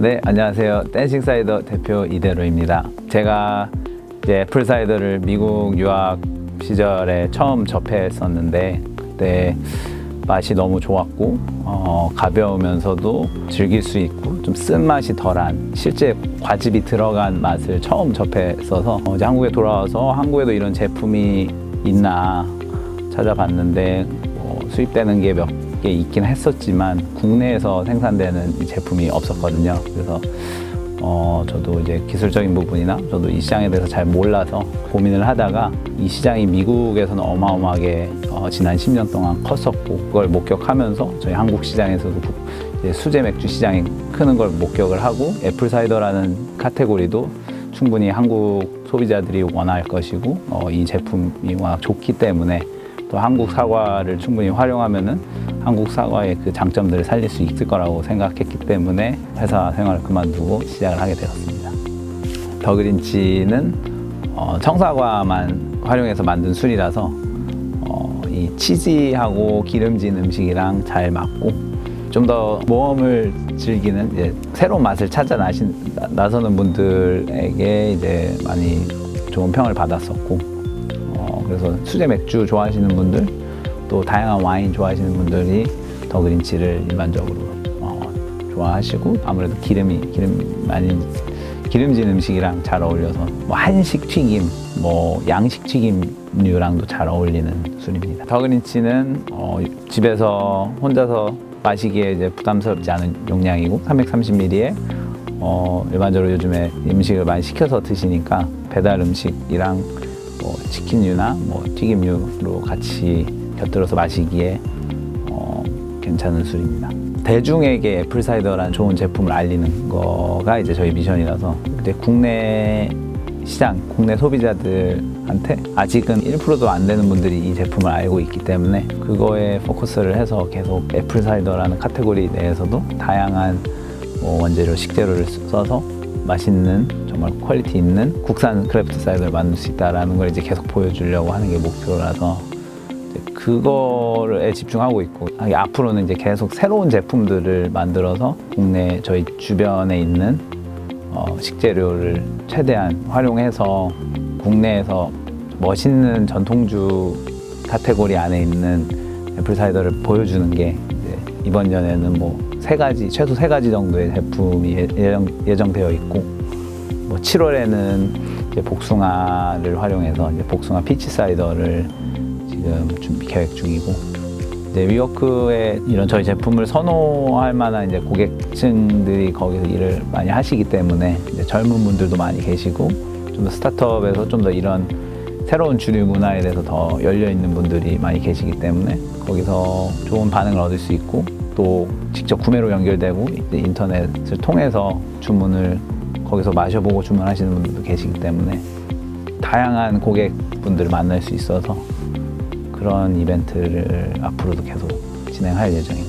네, 안녕하세요. 댄싱 사이더 대표 이대로입니다. 제가 이제 애플 사이더를 미국 유학 시절에 처음 접했었는데 그때 맛이 너무 좋았고 어, 가벼우면서도 즐길 수 있고 좀 쓴맛이 덜한 실제 과즙이 들어간 맛을 처음 접했어서 어, 이제 한국에 돌아와서 한국에도 이런 제품이 있나 찾아봤는데 뭐 수입되는 게 몇 개 있긴 했었지만 국내에서 생산되는 이 제품이 없었거든요. 그래서 어, 저도 이제 기술적인 부분이나 저도 이 시장에 대해서 잘 몰라서 고민을 하다가 이 시장이 미국에서는 어마어마하게 어, 지난 10년 동안 컸었고 그걸 목격하면서 저희 한국 시장에서도 구- 이제 수제 맥주 시장이 크는 걸 목격을 하고 애플 사이더라는 카테고리도 충분히 한국 소비자들이 원할 것이고 어, 이 제품이 워낙 좋기 때문에 또 한국 사과를 충분히 활용하면은 한국 사과의 그 장점들을 살릴 수 있을 거라고 생각했기 때문에 회사 생활을 그만두고 시작을 하게 되었습니다. 더그린치는 어, 청사과만 활용해서 만든 술이라서 어, 이 치즈하고 기름진 음식이랑 잘 맞고 좀 더 모험을 즐기는 이제 새로운 맛을 찾아 나신, 나- 나서는 분들에게 이제 많이 좋은 평을 받았었고 어, 그래서 수제 맥주 좋아하시는 분들 또 다양한 와인 좋아하시는 분들이 더 그린치를 일반적으로 어, 좋아하시고 아무래도 기름이 기름 많이 기름진 음식이랑 잘 어울려서 뭐 한식 튀김, 뭐 양식 튀김류랑도 잘 어울리는 술입니다. 더 그린치는 어, 집에서 혼자서 마시기에 이제 부담스럽지 않은 용량이고 330ml에 어, 일반적으로 요즘에 음식을 많이 시켜서 드시니까 배달 음식이랑 뭐 치킨류나 뭐 튀김류로 같이 곁들여서 마시기에 어, 괜찮은 술입니다. 대중에게 애플 사이더라는 좋은 제품을 알리는 거가 이제 저희 미션이라서 근데 국내 시장, 국내 소비자들한테 아직은 1%도 안 되는 분들이 이 제품을 알고 있기 때문에 그거에 포커스를 해서 계속 애플 사이더라는 카테고리 내에서도 다양한 뭐 원재료, 식재료를 써서 맛있는 정말 퀄리티 있는 국산 크래프트 사이더를 만들 수 있다라는 걸 이제 계속 보여주려고 하는 게 목표라서 그거에 집중하고 있고 앞으로는 이제 계속 새로운 제품들을 만들어서 국내 저희 주변에 있는 어, 식재료를 최대한 활용해서 국내에서 멋있는 전통주 카테고리 안에 있는 애플 사이더를 보여주는 게 이번 년에는 뭐 세 가지 최소 세 가지 정도의 제품이 예- 예정, 예정되어 있고 뭐 7월에는 이제 복숭아를 활용해서 복숭아 피치 사이더를 지금 준비 계획 중이고. 이제 위워크에 이런 저희 제품을 선호할 만한 이제 고객층들이 거기서 일을 많이 하시기 때문에 이제 젊은 분들도 많이 계시고 좀 더 스타트업에서 좀 더 이런 새로운 주류 문화에 대해서 더 열려 있는 분들이 많이 계시기 때문에 거기서 좋은 반응을 얻을 수 있고 또 직접 구매로 연결되고 인터넷을 통해서 주문을 거기서 마셔보고 주문하시는 분들도 계시기 때문에 다양한 고객분들을 만날 수 있어서 그런 이벤트를 앞으로도 계속 진행할 예정입니다.